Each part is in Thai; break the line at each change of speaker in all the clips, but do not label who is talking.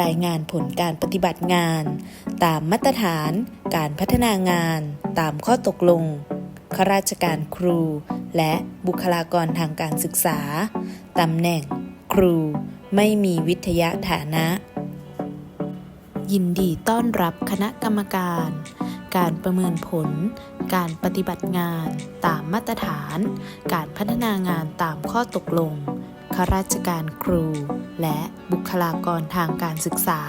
รายงานผลการปฏิบัติงาน ตามมาตรฐานการพัฒนางาน ตามข้อตกลงข้าราชการครู และบุคลากรทางการศึกษา ตำแหน่ง ครูไม่มีวิทยาฐานะ ยินดีต้อนรับคณะกรรมการ การประเมินผล การปฏิบัติงานตามมาตรฐาน การพัฒนางานตามข้อตกลง ข้าราชการครู และบุคลากรทางการศึกษา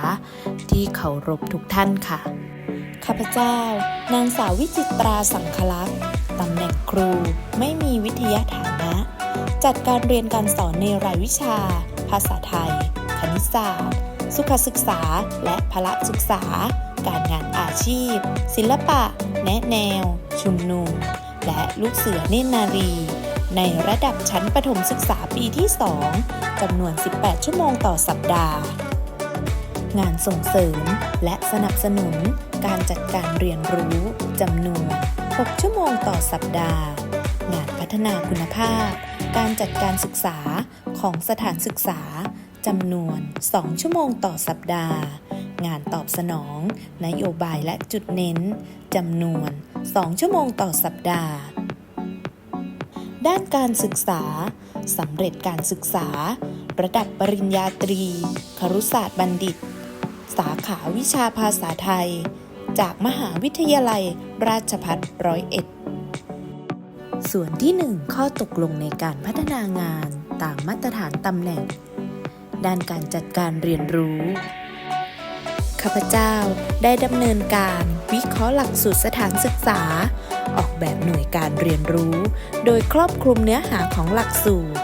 ที่เคารพทุกท่านค่ะ ข้าพเจ้า นางสาววิจิตราสังคลักษ์ตำแหน่งครูไม่มีวิทยาฐานะ จัดการเรียนการสอนในรายวิชา ภาษาไทย คณิตศาสตร์ สุขศึกษา และพละศึกษา การงานอาชีพ ศิลปะ แนะแนว ชุมนุม และลูกเสือเนตรนารี ในระดับชั้นประถมศึกษาปีที่ 2จำนวน 18 ชั่วโมงต่อสัปดาห์ งานส่งเสริมและสนับสนุนการจัดการเรียนรู้จำนวน 6 ชั่วโมงต่อสัปดาห์ งานพัฒนาคุณภาพ การจัดการศึกษาของสถานศึกษาจำนวน 2 ชั่วโมงต่อสัปดาห์ งานตอบสนอง นโยบายและจุดเน้นจำนวน 2 ชั่วโมงต่อสัปดาห์ ด้านการศึกษาสำเร็จการศึกษา ระดับปริญญาตรี ครุศาสตร์บัณฑิต สาขาวิชาภาษาไทย จากมหาวิทยาลัยราชภัฏร้อยเอ็ดส่วนที่ 1 ข้อตกลงในการพัฒนางานตามมาตรฐานตำแหน่ง ด้านการจัดการเรียนรู้ ข้าพเจ้าได้ดำเนินการวิเคราะห์หลักสูตรสถานศึกษา ออกแบบหน่วยการเรียนรู้ โดยครอบคลุมเนื้อหาของหลักสูตร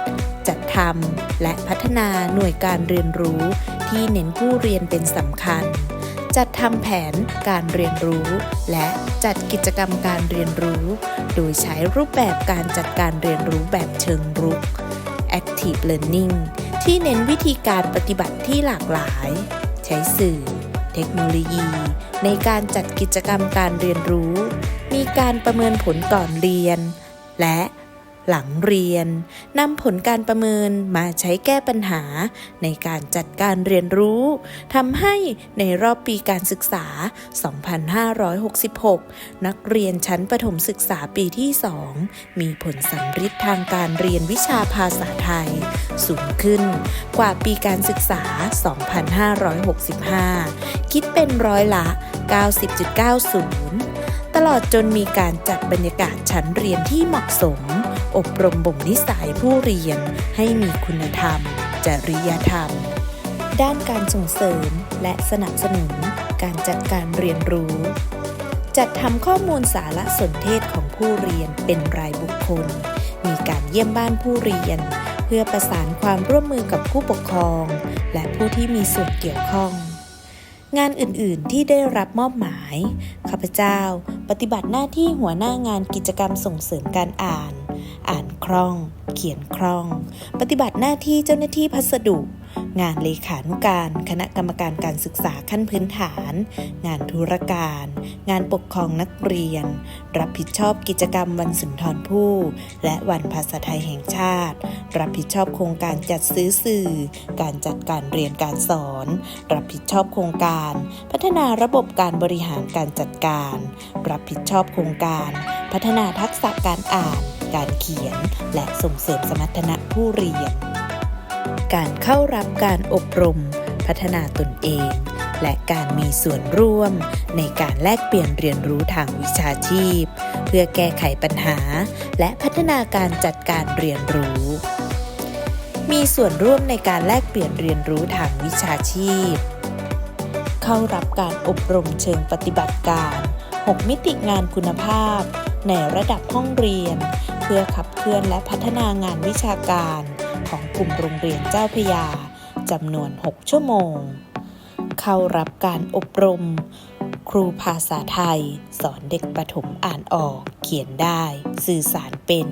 จัดทำและพัฒนาหน่วยการเรียนรู้ ที่เน้นผู้เรียนเป็นสำคัญ จัดทำแผนการเรียนรู้ และจัดกิจกรรมการเรียนรู้ โดยใช้รูปแบบการจัดการเรียนรู้แบบเชิงรุก Active Learning ที่เน้นวิธีการปฏิบัติที่หลากหลาย ใช้สื่อ เทคโนโลยี ในการจัดกิจกรรมการเรียนรู้ มีการประเมินผลก่อนเรียน และ หลังเรียนนำผลการประเมินมาใช้แก้ปัญหาในการจัดการเรียนรู้ทำให้ในรอบปีการศึกษา 2566 นักเรียนชั้นประถมศึกษาปีที่ 2 มีผลสัมฤทธิ์ทางการเรียนวิชาภาษาไทย สูงขึ้นกว่าปีการศึกษา 2565 คิดเป็นร้อยละ 90.90 ตลอดจนมีการจัดบรรยากาศชั้นเรียนที่เหมาะสม อบรมบ่มนิสัยผู้เรียนให้มีคุณธรรม จริยธรรม ด้านการส่งเสริมและสนับสนุนการจัดการเรียนรู้ จัดทำข้อมูลสารสนเทศของผู้เรียนเป็นรายบุคคล มีการเยี่ยมบ้านผู้เรียน เพื่อประสานความร่วมมือกับผู้ปกครอง และผู้ที่มีส่วนเกี่ยวข้องงานอื่น ๆ ที่ได้รับมอบหมาย ข้าพเจ้า ปฏิบัติหน้าที่หัวหน้างานกิจกรรมส่งเสริมการอ่าน อ่านคล่อง เขียนคล่อง ปฏิบัติหน้าที่เจ้าหน้าที่พัสดุ งานเลขานุการ คณะกรรมการการศึกษาขั้นพื้นฐาน งานธุรการ งานปกครองนักเรียน รับผิดชอบกิจกรรมวันสุนทรภู่และวันภาษาไทยแห่งชาติ รับผิดชอบโครงการจัดซื้อสื่อ การจัดการเรียนการสอน รับผิดชอบโครงการ พัฒนาระบบการบริหารการจัดการ รับผิดชอบโครงการ พัฒนาทักษะการอ่าน การเขียน และส่งเสริมสมรรถนะผู้เรียน การเข้ารับการอบรม พัฒนาตนเอง และการมีส่วนร่วม ในการแลกเปลี่ยนเรียนรู้ทางวิชาชีพ เพื่อแก้ไขปัญหา และพัฒนาการจัดการเรียนรู้มีส่วนร่วมในการแลกเปลี่ยนเรียนรู้ทางวิชาชีพ เข้ารับการอบรมเชิงปฏิบัติการ 6 มิติงานคุณภาพ ในระดับห้องเรียน เพื่อขับเคลื่อนและพัฒนางานวิชาการของกลุ่มโรงเรียนเจ้าพยาจำนวน 6 ชั่วโมง เข้ารับการอบรม ครูภาษาไทย สอนเด็กประถมอ่านออก เขียนได้ สื่อสารเป็น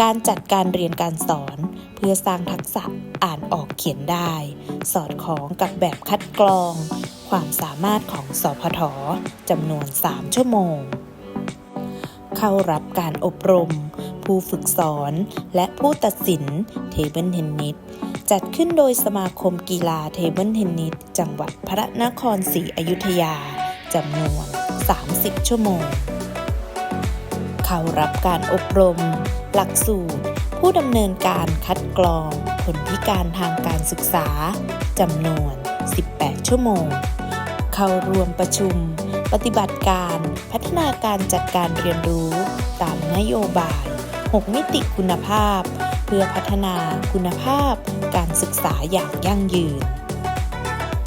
การจัดการเรียนการสอน เพื่อสร้างทักษะอ่านออกเขียนได้ สอดคล้องกับแบบคัดกรอง ความสามารถของสพทจำนวน 3 ชั่วโมง เข้ารับการอบรม ผู้ฝึกสอนและผู้ตัดสินเทเบิลเทนนิสจัดขึ้นโดยสมาคมกีฬาเทเบิลเทนนิสจังหวัดพระนครศรีอยุธยาจำนวน 30 ชั่วโมง เข้ารับการอบรม หลักสูตร ผู้ดำเนินการคัดกรองคนพิการทางการศึกษาจำนวน 18 ชั่วโมง เข้าร่วมประชุม ปฏิบัติการพัฒนาการจัดการเรียนรู้ ตามนโยบาย 6 มิติคุณภาพ เพื่อพัฒนาคุณภาพ การศึกษาอย่างยั่งยืน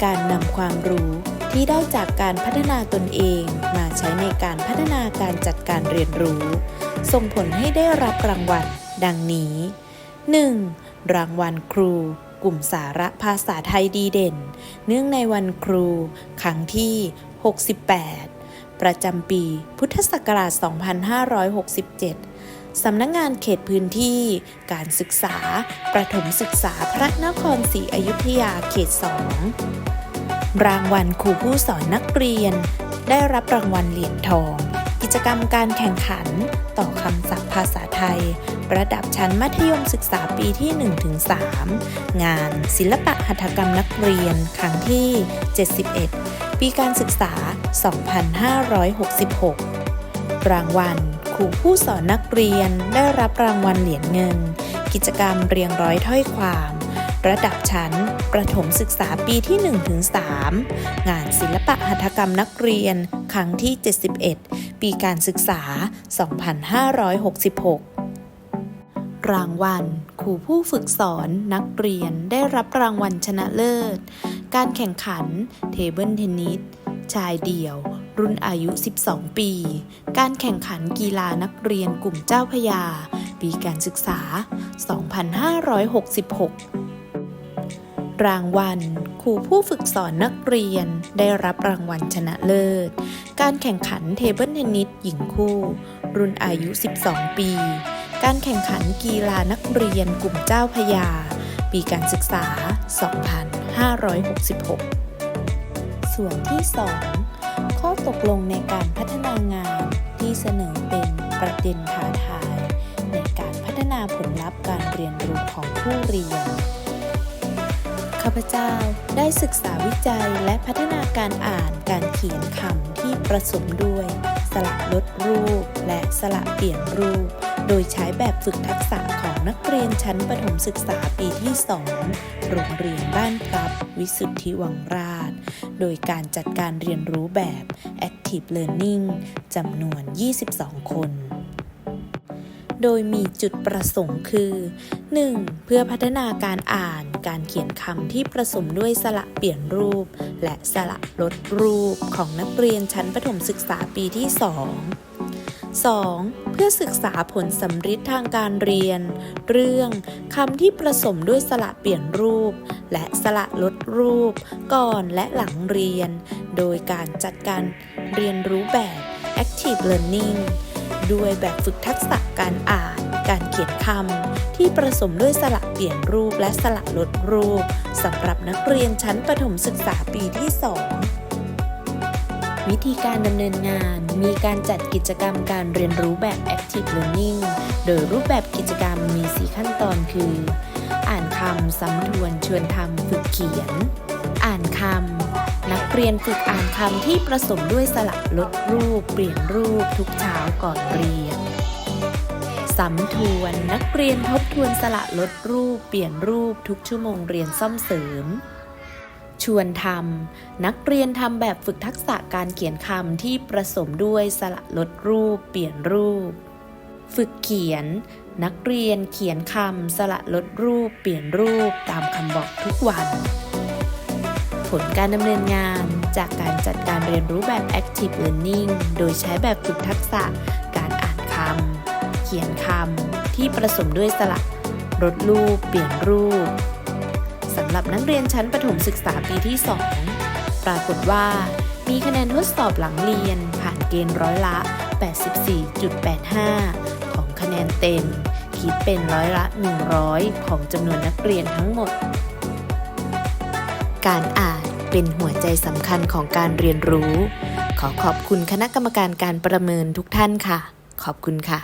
การนำความรู้ที่ได้จากการพัฒนาตนเองมาใช้ในการพัฒนาการจัดการเรียนรู้ ส่งผลให้ได้รับรางวัล ดังนี้ 1. รางวัลครู กลุ่มสาระภาษาไทยดีเด่น เนื่องในวันครู ครั้งที่ 68 ประจำปี พุทธศักราช 2567 สำนักงงานเขตพื้นที่ การศึกษา ประถมศึกษาพระนครศรีอยุธยาเขต 2 รางวัลครูผู้สอนนักเรียน ได้รับรางวัลเหรียญทอง กิจกรรมการแข่งขัน ต่อคำศัพท์ภาษาไทย ระดับชั้นมัธยมศึกษาปีที่ 1-3 งานศิลปะหัตถกรรมนักเรียน ครั้งที่ 71 ปีการศึกษา 2566 รางวัลครูผู้สอนนักเรียนได้รับรางวัลเหรียญเงิน กิจกรรมเรียงร้อยถ้อยความ ระดับชั้น ประถมศึกษาปีที่ 1-3 งานศิลปะหัตถกรรมนักเรียน ครั้งที่ 71 ปีการศึกษา 2566รางวัลครูผู้ฝึกสอนนักเรียนได้รับรางวัลชนะเลิศ การแข่งขันเทเบิลเทนนิสชายเดี่ยว รุ่นอายุ 12 ปี การแข่งขันกีฬานักเรียนกลุ่มเจ้าพยา ปีการศึกษา 2566 รางวัลครูผู้ฝึกสอนนักเรียนได้รับรางวัลชนะเลิศ การแข่งขันเทเบิลเทนนิสหญิงคู่ รุ่นอายุ 12 ปี การแข่งขันกีฬานักเรียนกลุ่มเจ้าพยา ปีการศึกษา 2566 ส่วนที่ 2 ข้อตกลงในการพัฒนางานที่เสนอเป็นประเด็นท้าทาย ในการพัฒนาผลลัพธ์การเรียนรู้ของผู้เรียน ข้าพเจ้าได้ศึกษาวิจัยและพัฒนาการอ่านการเขียนคำที่ผสมด้วย สระลดรูป และสระเปลี่ยนรูป โดยใช้แบบฝึกทักษะของนักเรียนชั้นประถมศึกษาปีที่ 2 โรงเรียนบ้านพลับ วิสุทธิวังราช โดยการจัดการเรียนรู้แบบ Active Learning จำนวน 22 คน โดยมีจุดประสงค์คือ 1. เพื่อพัฒนาการอ่าน การเขียนคำที่ผสมด้วยสระเปลี่ยนรูป และสระลดรูปของนักเรียนชั้นประถมศึกษาปีที่ 2 2. เพื่อศึกษาผลสำฤทธิ์ทางการเรียน เรื่องคำที่ผสมด้วยสระเปลี่ยนรูป และสระลดรูป ก่อนและหลังเรียน โดยการจัดการเรียนรู้แบบ Active Learning ด้วยแบบฝึกทักษะการอ่าน การเขียนคำที่ผสมด้วยสระเปลี่ยนรูปและสระลดรูปสำหรับนักเรียนชั้นประถมศึกษาปีที่ 2วิธีการดำเนินงานมีการจัดกิจกรรมการเรียนรู้แบบ Active Learning โดยรูปแบบกิจกรรมมี 4 ขั้นตอนคือ อ่านคำซ้ำทวนชวนทำฝึกเขียน อ่านคำ นักเรียนฝึกอ่านคำที่ผสมด้วยสลับลดรูป เปลี่ยนรูปทุกเช้าก่อนเรียนซ้ำทวน นักเรียนทบทวนสละลดรูป เปลี่ยนรูปทุกชั่วโมงเรียนซ่อมเสริม ชวนทำนักเรียนทำแบบฝึกทักษะการเขียนคำที่ผสมด้วยสละลดรูป เปลี่ยนรูป ฝึกเขียน นักเรียนเขียนคำสละลดรูป เปลี่ยนรูปตามคำบอกทุกวัน ผลการดำเนินงาน จากการจัดการเรียนรู้แบบ Active Learning โดยใช้แบบฝึกทักษะ การอ่านคำ เขียนคำ ที่ผสมด้วยสระลดรูป เปลี่ยนรูปสำหรับนักเรียนชั้นประถมศึกษาปีที่ 2 ปรากฏว่า มีคะแนนทดสอบหลังเรียนผ่านเกณฑ์ร้อยละ 84.85 ของคะแนนเต็ม คิดเป็นร้อยละ 100 ของจำนวนนักเรียนทั้งหมด การอ่านเป็นหัวใจสำคัญของการเรียนรู้ ขอขอบคุณคณะกรรมการการประเมินทุกท่านค่ะ ขอบคุณค่ะ